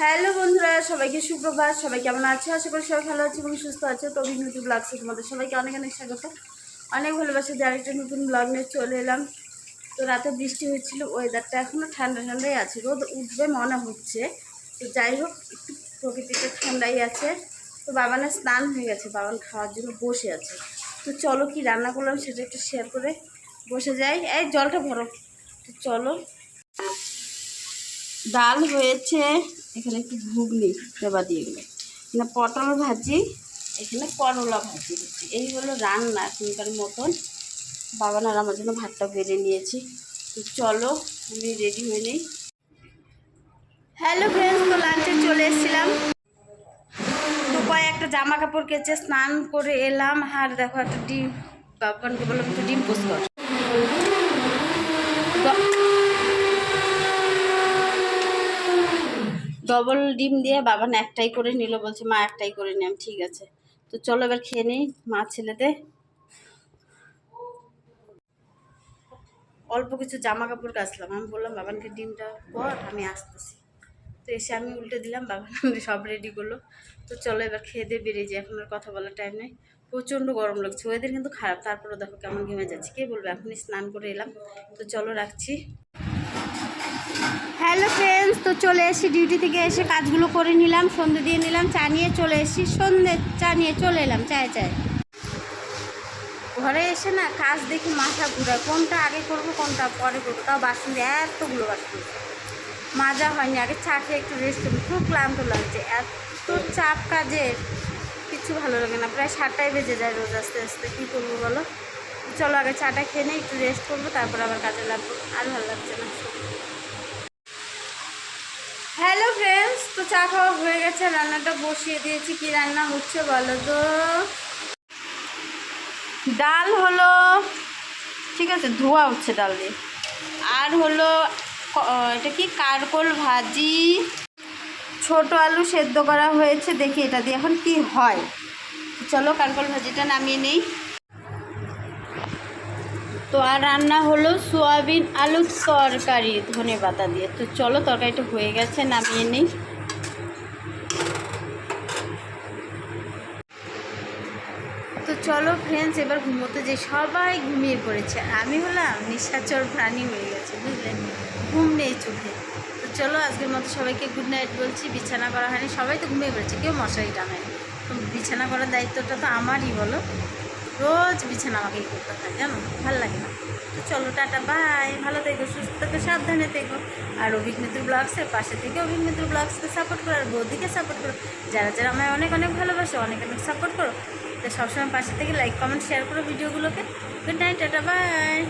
Hello বন্ধুরা, সবাইকে সুপ্রভাত। সবাই কেমন আছে? আশা করি সবাই ভালো আছে এবং সুস্থ আছে। তো অভিনতি ব্লগসে তোমাদের সবাইকে অনেক অনেক স্বাগত। অনেক ভালোবাসা যে আরেকটা নতুন ব্লগ নিয়ে চলে এলাম। তো রাতে বৃষ্টি হয়েছিল ওয়েদারটা এখনও ঠান্ডা ঠান্ডাই আছে। রোদ উঠবে মনে হচ্ছে। তো যাই হোক, একটু প্রকৃতিতে ঠান্ডাই আছে। তো বাবানের স্নান হয়ে গেছে, বাবান খাওয়ার জন্য বসে আছে। তো চলো কি রান্না করলাম সেটা একটু শেয়ার করে বসে যাই। এই জলটা ভরো। তো চলো। ডাল হয়েছে এখানে একটু ঘুগনি দেবা দিয়ে গেলো এখানে পটল ভাজি, এখানে করলা ভাজি। হচ্ছে এই হলো রান্না এখনকার মতন। বাবান আর আমার জন্য ভাতটা বেড়ে নিয়েছি। তো চলো, আমি রেডি হয়ে নিই। হ্যালো ফ্রেন্ডস তো লাঞ্চে চলে এসেছিলাম। তো একটা জামা কাপড় কেচে স্নান করে এলাম। আর দেখো একটা ডিম বাবানকে বললাম, একটু ডিম পোস্ট কর তো- ডবল ডিম দিয়ে বাবা না একটাই করে নিল, বলছে, মা, একটাই করে নিলাম ঠিক আছে। তো চলো এবার খেয়ে নিই মা ছেলেতে অল্প কিছু জামা কাপড় কাচলাম। আমি বললাম, বাবানকে ডিমটা কর আমি আসতেছি। তো এসে আমি উল্টে দিলাম, বাবা সব রেডি করল। তো চলো এবার খেয়ে দিয়ে বেরিয়ে যাই, এখন আর কথা বলার টাইম নেই। প্রচণ্ড গরম লাগছে ওয়েদার কিন্তু খারাপ তারপরে দেখো কেমন ঘেমে যাচ্ছে। কে বলবে? এখনই স্নান করে এলাম। তো চলো রাখছি। হ্যালো ফ্রেন্ডস, তো চলে এসেছি ডিউটি থেকে এসে কাজগুলো করে নিলাম, সন্ধে দিয়ে নিলাম, চা নিয়ে চলে এসেছি, সন্ধে চা নিয়ে চলে এলাম, চায় চায়। ঘরে এসে না কাজ দেখি মাথা ঘুরায়, কোনটা আগে করব, কোনটা পরে করব, তাও বাসন এতগুলো বাসন মাজা হয়নি, আগে চা খেয়ে একটু রেস্ট করব খুব ক্লান্ত লাগছে, এত চাপ কাজে কিছু ভালো লাগে না, প্রায় সাতটায় বেজে যায় রোজ আস্তে আস্তে, কী করব বলো? চলো আগে চাটা খেয়ে নিই, একটু রেস্ট করব, তারপর আবার কাজে লাগবো, আর ভালো লাগছে না। হ্যালো ফ্রেন্ডস তো চা খাওয়া হয়ে গেছে, রান্নাটা বসিয়ে দিয়েছি। কি রান্না হচ্ছে বলো তো? ডাল হলো, ঠিক আছে, ধোয়া হচ্ছে ডাল দিয়ে। আর হলো এটা কি? কারকোল ভাজি। ছোট আলু সেদ্ধ করা হয়েছে, দেখি এটা দিয়ে এখন কি হয়। চলো কারকোল ভাজিটা নামিয়ে নেই। তো আর রান্না হলো সোয়াবিন আলুর তরকারি। ধনে পাতা দিয়ে। তো চলো, তরকারিটা হয়ে গেছে, নামিয়ে নিই। তো চলো ফ্রেন্ডস এবার ঘুমোতে যে সবাই ঘুমিয়ে পড়েছে। আমি হলাম নিশাচর প্রাণী হয়ে গেছে বুঝলেন ঘুম নেই চোখে। তো চলো, আজকের মতো সবাইকে গুড নাইট বলছি। বিছানা করা হয়নি। সবাই তো ঘুমিয়ে পড়েছে, কেউ মশারি টানায়নি। তো বিছানা করার দায়িত্বটা তো আমারই, বলো? রোজ বিছানা আমাকেই করতে হয়, জানো? ভালো লাগে না। তো চলো, টাটা, বাই। ভালো থেকো, সুস্থ থেকো, সাবধানে থেকো। আর অভিজ্ঞতার ব্লগসের পাশে থেকে অভিজ্ঞতার ব্লগসকে সাপোর্ট করো আর বৌদিকে সাপোর্ট করো। যারা যারা আমায় অনেক অনেক ভালোবাসো, অনেক অনেক সাপোর্ট করো। তো সবসময় পাশে থেকে লাইক কমেন্ট শেয়ার করো ভিডিওগুলোকে। Good night tata, bye.